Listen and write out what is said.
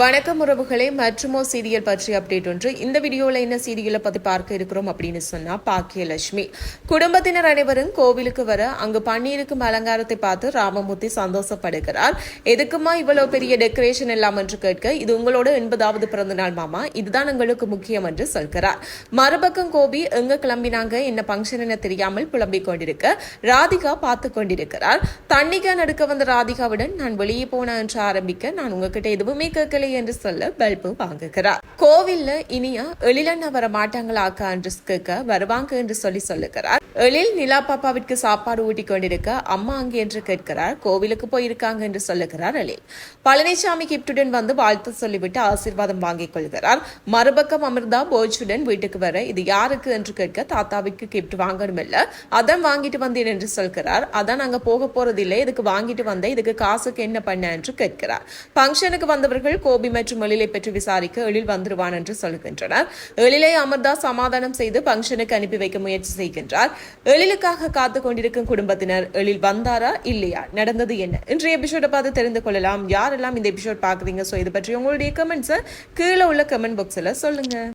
வணக்கம் உறவுகளே மற்றுமோ சீரியல் பற்றி அப்டேட் ஒன்று. இந்த வீடியோவில் என்ன சீரியலை பற்றி பார்க்க இருக்கிறோம் அப்படின்னு சொன்னால் பாக்கியலட்சுமி. குடும்பத்தினர் அனைவரும் கோவிலுக்கு வர அங்கு பண்ணியிருக்கும் அலங்காரத்தை பார்த்து ராமமூர்த்தி சந்தோஷப்படுகிறார். எதுக்குமா இவ்வளோ பெரிய டெக்கரேஷன் எல்லாம் என்று கேட்க இது உங்களோட எண்பதாவது பிறந்த நாள் மாமா இதுதான் எங்களுக்கு முக்கியம் என்று சொல்கிறார். மறுபக்கம் கோபி எங்க கிளம்பினாங்க? என்ன பங்கன் என தெரியாமல் புலம்பிக் கொண்டிருக்க. ராதிகா பார்த்து கொண்டிருக்கிறார். தண்ணிக்கா நடுக்க வந்த ராதிகாவுடன் நான் வெளியே போன என்று ஆரம்பிக்க நான் உங்ககிட்ட எதுவுமே கேட்கலை என்று சொல்ல பல்பு வாங்குகிறார். கோவில்ல இனியா எழிலண்ணா வர மாட்டாங்களாக்கா என்று கேட்க வருவாங்க என்று சொல்லி சொல்லுகிறார். எழில் நிலா பாப்பாவிற்கு சாப்பாடு ஊட்டி கொண்டிருக்க அம்மா அங்கே என்று கேட்கிறார். கோவிலுக்கு போயிருக்காங்க என்று சொல்லுகிறார் எழில். பழனிசாமி கிப்டுடன் வந்து வாழ்த்து சொல்லிவிட்டு ஆசீர்வாதம் வாங்கிக் கொள்கிறார். மறுபக்கம் அமிர்தா போஜுடன் வீட்டுக்கு வர இது யாருக்கு என்று கேட்க தாத்தாவிற்கு கிப்ட் வாங்கணும் இல்ல அதான் வாங்கிட்டு வந்தேன் என்று சொல்கிறார். அதான் நாங்க போக போறதில்லை. இதுக்கு வாங்கிட்டு வந்தேன். இதுக்கு காசுக்கு என்ன பண்ண என்று கேட்கிறார். பங்கனுக்கு வந்தவர்கள் கோபி மற்றும் எழிலை பற்றி விசாரிக்க எழில் வந்துருவான் என்று சொல்கின்றனர். எழிலை அமிர்தா சமாதானம் செய்து பங்கனுக்கு அனுப்பி வைக்க முயற்சி செய்கின்றார். எழிலுக்காக காத்து கொண்டிருக்கும் குடும்பத்தினர் எழில் வந்தாரா இல்லையா? நடந்தது என்ன? இன்றைய எபிசோட பார்த்து தெரிந்து கொள்ளலாம். யாரெல்லாம் இந்த எபிசோட் பாக்குறீங்க சோ இது பற்றி உங்களுடைய கமெண்ட்ஸை கீழே உள்ள கமெண்ட் பாக்ஸ்ல சொல்லுங்க.